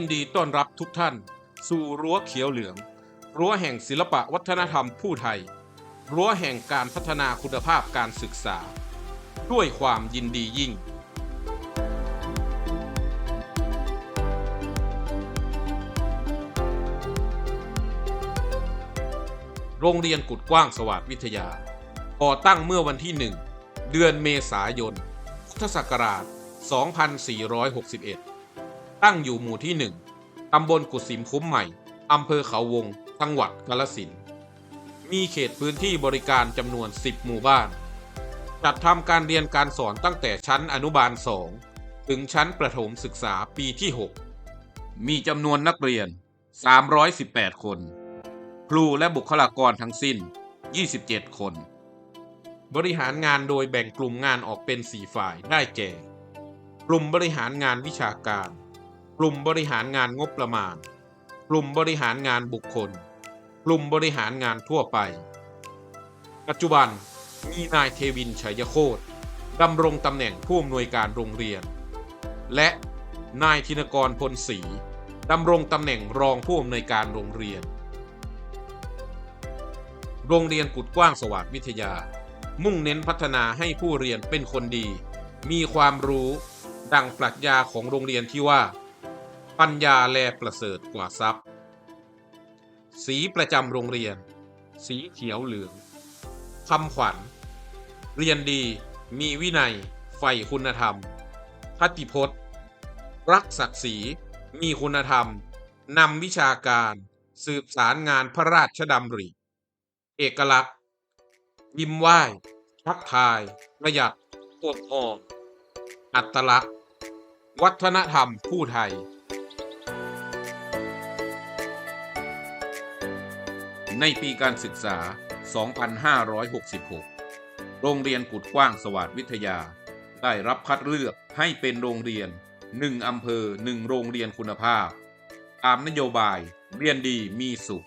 ยินดีต้อนรับทุกท่าน สู่รั้วเขียวเหลือง รั้วแห่งศิลปะวัฒนธรรมผู้ไทย รั้วแห่งการพัฒนาคุณภาพการศึกษา ด้วยความยินดียิ่ง โรงเรียนกุดกว้างสวัสดวิทยา ก่อตั้งเมื่อวันที่1เดือนเมษายนพุทธศักราช 2461 ตั้งอยู่หมู่ที่ 1 ตำบลกุสิมคุ้มใหม่ อำเภอเขาวง จังหวัดกาฬสินธุ์ มีเขตพื้นที่บริการจำนวน 10 หมู่บ้าน จัดทำการเรียนการสอนตั้งแต่ชั้นอนุบาล 2 ถึงชั้นประถมศึกษาปีที่ 6 มีจำนวนนักเรียน 318 คน ครูและบุคลากรทั้งสิ้น 27 คน บริหารงานโดยแบ่งกลุ่มงานออกเป็น 4 ฝ่ายได้แก่ กลุ่มบริหารงานวิชาการ กลุ่มบริหารงานงบประมาณ กลุ่มบริหารงานบุคคล กลุ่มบริหารงานทั่วไป ปัจจุบันมีนายเทวินชัยโคตรดำรงตำแหน่งผู้อำนวยการโรงเรียน และนายธินกรพลศรีดำรงตำแหน่งรองผู้อำนวยการโรงเรียน โรงเรียนกุดกว้างสวัสดิ์วิทยา มุ่งเน้นพัฒนาให้ผู้เรียนเป็นคนดี มีความรู้ ดังปรัชญาของโรงเรียนที่ว่า ปัญญาแลประเสริฐกว่าทรัพย์ สีประจำโรงเรียน สีเขียวเหลืองคำขวัญ เรียนดีมีวินัยใฝ่คุณธรรมคติพจน์ รักศักดิ์ศรีมีคุณธรรมนำวิชาการสืบสารงานพระราชดำริ เอกลักษณ์ ยิ้มไหว้ทักทายประหยัดอดออมอัตลักษณ์ วัฒนธรรมผู้ไทย ในปีการศึกษา 2566 โรงเรียนกุดกว้างสวัสดวิทยา ได้รับคัดเลือกให้เป็นโรงเรียน 1 อำเภอ 1 โรงเรียนคุณภาพ ตามนโยบายเรียนดีมีสุข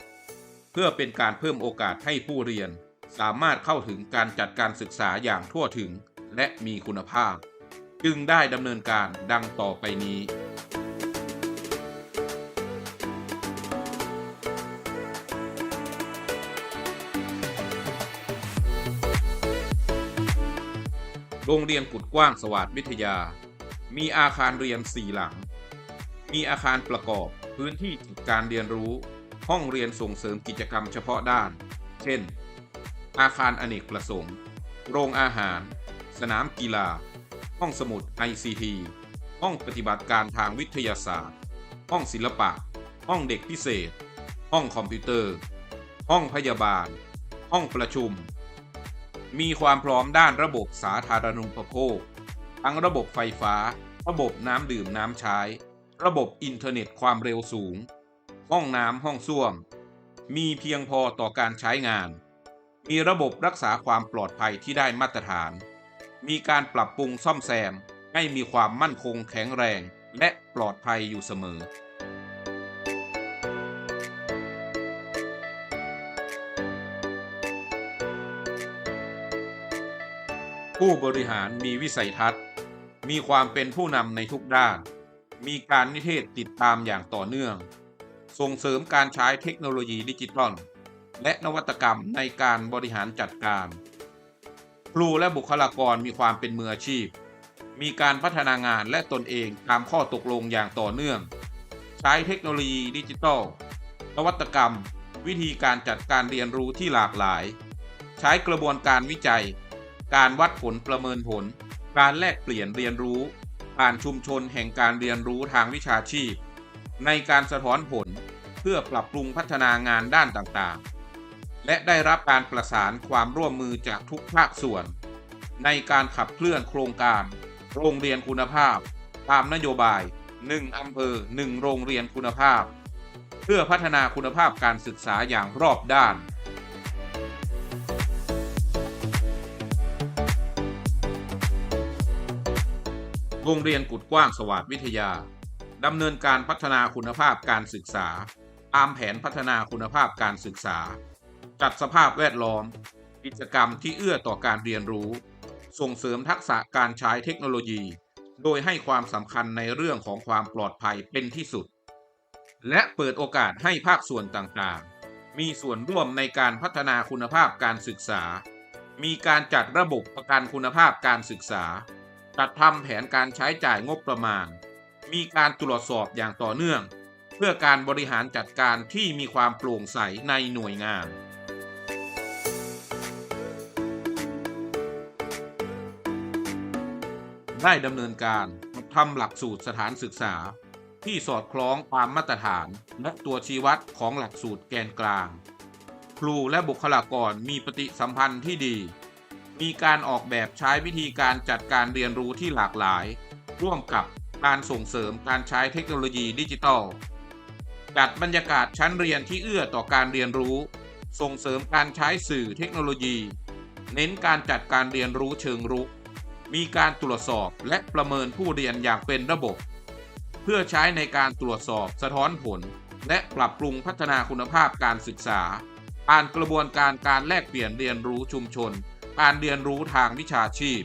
เพื่อเป็นการเพิ่มโอกาสให้ผู้เรียน สามารถเข้าถึงการจัดการศึกษาอย่างทั่วถึงและมีคุณภาพ จึงได้ดำเนินการดังต่อไปนี้ โรงเรียนกุดกว้างสวัสดวิทยา มีอาคารเรียนสี่หลัง มีอาคารประกอบพื้นที่จัดการเรียนรู้ ห้องเรียนส่งเสริมกิจกรรมเฉพาะด้าน เช่น อาคารอเนกประสงค์ โรงอาหาร สนามกีฬา ห้องสมุด ICT ห้องปฏิบัติการทางวิทยาศาสตร์ ห้องศิลปะ ห้องเด็กพิเศษ ห้องคอมพิวเตอร์ ห้องพยาบาล ห้องประชุม มีความพร้อมด้านระบบสาธารณูปโภค ทั้งระบบไฟฟ้า ระบบน้ำดื่มน้ำใช้ ระบบอินเทอร์เน็ตความเร็วสูง ห้องน้ำห้องส้วม มีเพียงพอต่อการใช้งาน มีระบบรักษาความปลอดภัยที่ได้มาตรฐาน มีการปรับปรุงซ่อมแซมให้มีความมั่นคงแข็งแรงและปลอดภัยอยู่เสมอ ผู้บริหารมีวิสัยทัศน์ มีความเป็นผู้นำในทุกด้าน มีการนิเทศติดตามอย่างต่อเนื่อง ส่งเสริมการใช้เทคโนโลยีดิจิทัล และนวัตกรรมในการบริหารจัดการ ครูและบุคลากรมีความเป็นมืออาชีพ มีการพัฒนางานและตนเองตามข้อตกลงอย่างต่อเนื่อง ใช้เทคโนโลยีดิจิทัล นวัตกรรม วิธีการจัดการเรียนรู้ที่หลากหลาย ใช้กระบวนการวิจัย การวัดผลประเมินผล การแลกเปลี่ยนเรียนรู้ ผ่านชุมชนแห่งการเรียนรู้ทางวิชาชีพ ในการสะท้อนผลเพื่อปรับปรุงพัฒนางานด้านต่างๆ และได้รับการประสานความร่วมมือจากทุกภาคส่วน ในการขับเคลื่อนโครงการ โรงเรียนคุณภาพ ตามนโยบาย 1อำเภอ 1 โรงเรียนคุณภาพ เพื่อพัฒนาคุณภาพการศึกษาอย่างรอบด้าน โรงเรียนกุดกว้างสวัสดวิทยาดำเนินการพัฒนาคุณภาพการศึกษา ตามแผนพัฒนาคุณภาพการศึกษา จัดสภาพแวดล้อม กิจกรรมที่เอื้อต่อการเรียนรู้ ส่งเสริมทักษะการใช้เทคโนโลยี โดยให้ความสำคัญในเรื่องของความปลอดภัยเป็นที่สุด และเปิดโอกาสให้ภาคส่วนต่างๆ มีส่วนร่วมในการพัฒนาคุณภาพการศึกษา มีการจัดระบบประกันคุณภาพการศึกษา จัดทำแผนการใช้จ่ายงบประมาณ มีการตรวจสอบอย่างต่อเนื่อง เพื่อการบริหารจัดการที่มีความโปร่งใสในหน่วยงาน ได้ดำเนินการทำหลักสูตรสถานศึกษา ที่สอดคล้องตามมาตรฐานและตัวชี้วัดของหลักสูตรแกนกลาง ครูและบุคลากรมีปฏิสัมพันธ์ที่ดี มีการออกแบบใช้วิธีการจัดการเรียนรู้ที่หลากหลาย ร่วมกับการส่งเสริมการใช้เทคโนโลยีดิจิทัลจัดบรรยากาศชั้นเรียนที่เอื้อต่อการเรียนรู้ ส่งเสริมการใช้สื่อเทคโนโลยี เน้นการจัดการเรียนรู้เชิงรุก มีการตรวจสอบและประเมินผู้เรียนอย่างเป็นระบบ เพื่อใช้ในการตรวจสอบสะท้อนผล และปรับปรุงพัฒนาคุณภาพการศึกษา ผ่านกระบวนการการแลกเปลี่ยนเรียนรู้ชุมชน การเรียนรู้ทางวิชาชีพ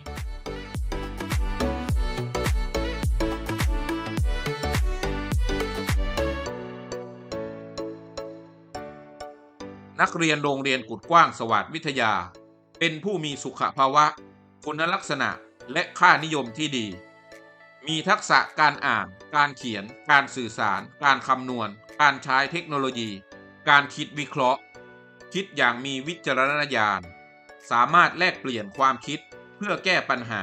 นักเรียนโรงเรียนกุดกว้างสวัสดิ์วิทยา เป็นผู้มีสุขภาวะ คุณลักษณะและค่านิยมที่ดี มีทักษะการอ่าน การเขียน การสื่อสาร การคำนวณ การใช้เทคโนโลยี การคิดวิเคราะห์ คิดอย่างมีวิจารณญาณ สามารถแลกเปลี่ยนความคิดเพื่อแก้ปัญหา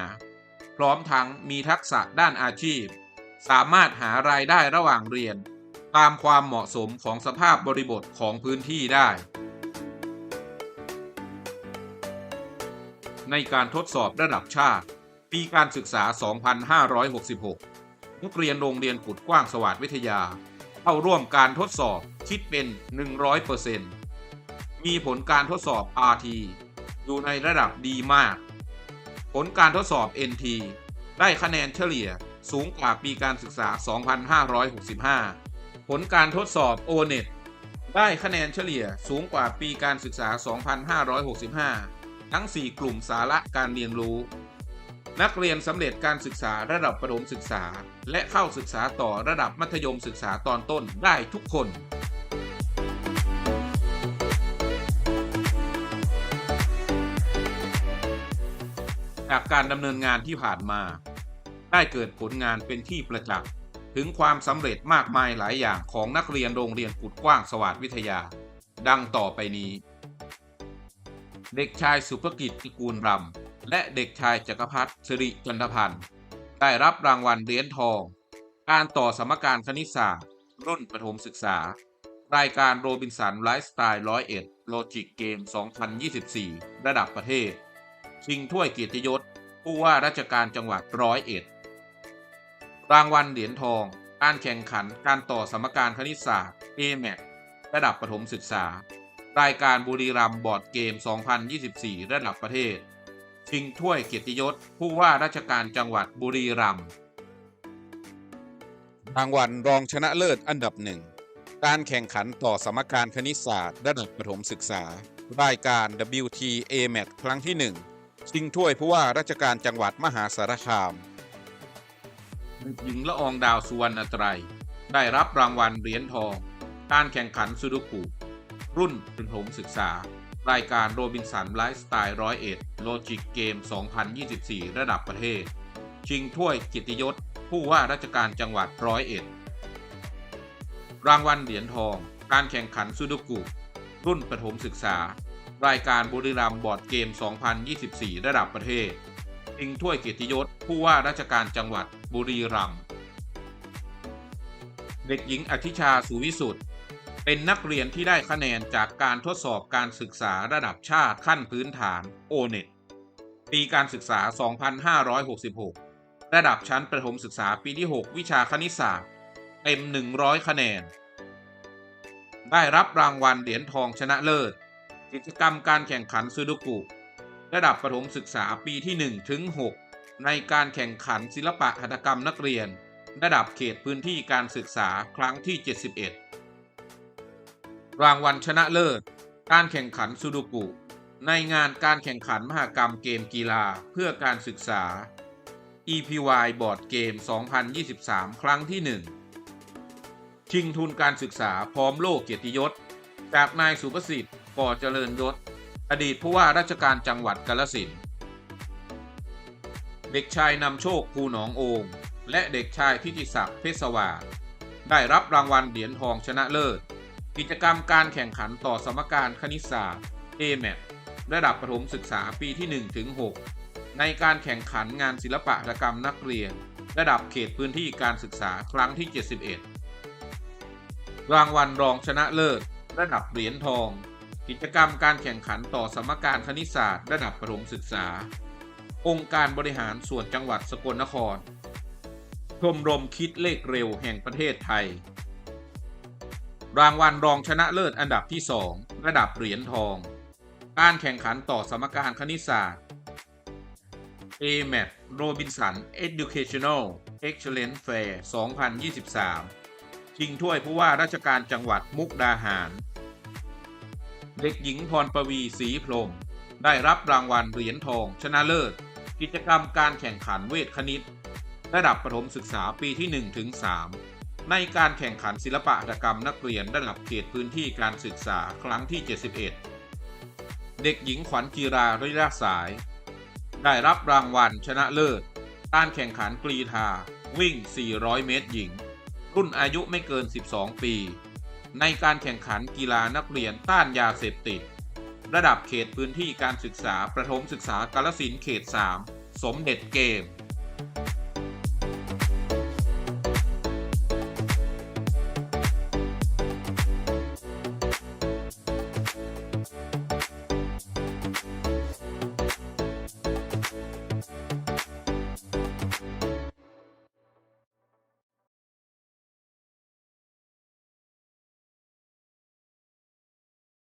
พร้อมทั้งมีทักษะด้านอาชีพ สามารถหารายได้ระหว่างเรียน ตามความเหมาะสมของสภาพบริบทของพื้นที่ได้ ในการทดสอบระดับชาติ ปีการศึกษา 2566 นักเรียนโรงเรียนกุดกว้างสวัสดิวิทยา เข้าร่วมการทดสอบคิดเป็น 100%มีผลการทดสอบ RT อยู่ในระดับดีมาก ผลการทดสอบ NT ได้คะแนนเฉลี่ยสูงกว่าปีการศึกษา 2565 ผลการทดสอบ ONET ได้คะแนนเฉลี่ยสูงกว่าปีการศึกษา 2565 ทั้ง 4 กลุ่มสาระการเรียนรู้ นักเรียนสำเร็จการศึกษาระดับประถมศึกษา และเข้าศึกษาต่อระดับมัธยมศึกษาตอนต้นได้ทุกคน จากการดำเนินงานที่ผ่านมา ได้เกิดผลงานเป็นที่ประจักษ์ถึงความสำเร็จมากมายหลายอย่างของนักเรียนโรงเรียนกุดกว้างสวัสดิวิทยา ดังต่อไปนี้ เด็กชายสุภกิจตระกูลรำและเด็กชายจักรพัฒน์สิริจันทพันธ์ได้รับรางวัลเหรียญทอง การต่อสมการคณิตศาสตร์ รุ่นประถมศึกษา รายการโรบินสันไลฟ์สไตล์ร้อยเอ็ดโลจิกเกม 2024 ระดับประเทศ ชิงถ้วยเกียรติยศ ผู้ว่าราชการจังหวัดร้อยเอ็ด รางวัลเหรียญทอง การแข่งขันการต่อสมการคณิตศาสตร์ AMAT ระดับประถมศึกษา รายการบุรีรัมบอร์ดเกม 2024 ระดับประเทศ ชิงถ้วยเกียรติยศ ผู้ว่าราชการจังหวัดบุรีรัมย์รางวัลรองชนะเลิศอันดับหนึ่งการแข่งขันต่อสมการคณิตศาสตร์ ระดับประถมศึกษา รายการ WT AMAT ครั้งที่ 1 ชิงถ้วยผู้ว่าราชการจังหวัดมหาสารคามเด็กหญิงละอองดาวสุวรรณไตรยได้รับรางวัลเหรียญทอง การแข่งขันสุดุกุรุ่นประถมศึกษา รายการโรบินสันไลฟ์สไตล์ร้อยเอ็ดโลจิกเกม 2024 ระดับประเทศ ชิงถ้วยกิติยศ ผู้ว่าราชการจังหวัดร้อยเอ็ดรางวัลเหรียญทอง การแข่งขันซูดุกุรุ่นประถมศึกษา รายการบุรีรัมย์บอร์ดเกม 2024 ระดับประเทศชิงถ้วยเกียรติยศผู้ว่าราชการจังหวัดบุรีรัมย์เด็กหญิงอธิชาสุวิสุทธ์เป็นนักเรียนที่ได้คะแนนจากการทดสอบการศึกษาระดับชาติขั้นพื้นฐาน O-NET ปีการศึกษา 2566 ระดับชั้นประถมศึกษาปีที่ 6 วิชาคณิตศาสตร์ เต็ม 100 คะแนน ได้รับรางวัลเหรียญทองชนะเลิศ กิจกรรมการแข่งขันซูดุกุระดับประถมศึกษาปีที่ 1 ถึง 6 ในการแข่งขันศิลปะหัตถกรรมนักเรียน ระดับเขตพื้นที่การศึกษาครั้งที่ 71 รางวัลชนะเลิศ การแข่งขันซูดุกุในงานการแข่งขันมหกรรมเกมกีฬาเพื่อการศึกษา EPY บอร์ดเกม2023 ครั้งที่ 1 ชิงทุนการศึกษาพร้อมโล่เกียรติยศ จากนายสุประสิทธิ์ ก่อเจริญยศ อดีตผู้ว่าราชการจังหวัดกาฬสินธุ์เด็กชายนำโชคภูหนองโองและเด็กชายทิติศักดิ์เพชรสว่าได้รับรางวัลเหรียญทองชนะเลิศ กิจกรรมการแข่งขันต่อสมการคณิตศาสตร์ AMAT ระดับประถมศึกษาปีที่ 1 ถึง 6 ในการแข่งขันงานศิลปะกรรมนักเรียน ระดับเขตพื้นที่การศึกษาครั้งที่ 71 รางวัลรองชนะเลิศ ระดับเหรียญทอง กิจกรรมการแข่งขันต่อสมการคณิตศาสตร์ระดับประถมศึกษา องค์การบริหารส่วนจังหวัดสกลนคร ชมรมคิดเลขเร็วแห่งประเทศไทย รางวัลรองชนะเลิศอันดับที่ 2 ระดับเหรียญทอง การแข่งขันต่อสมการคณิตศาสตร์ AMAT Robinson Educational Excellence Fair 2023 ชิงถ้วยผู้ว่าราชการจังหวัดมุกดาหาร เด็กหญิงพรประวีศรีพรมได้รับรางวัลเหรียญทอง ชนะเลิศ กิจกรรมการแข่งขันเวทคณิต ระดับประถมศึกษาปีที่ 1 ถึง 3 ในการแข่งขันศิลปะหัตกรรมนักเรียนระดับเขตพื้นที่การศึกษาครั้งที่ 71 เด็กหญิงขวัญกีราริราสาย ได้รับรางวัลชนะเลิศ การแข่งขันกรีธา วิ่ง 400 เมตรหญิง รุ่นอายุไม่เกิน 12 ปี ในการแข่งขันกีฬานักเรียนต้านยาเสพติด ระดับเขตพื้นที่การศึกษาประถมศึกษากาลสินเขต 3 สมเด็จเกม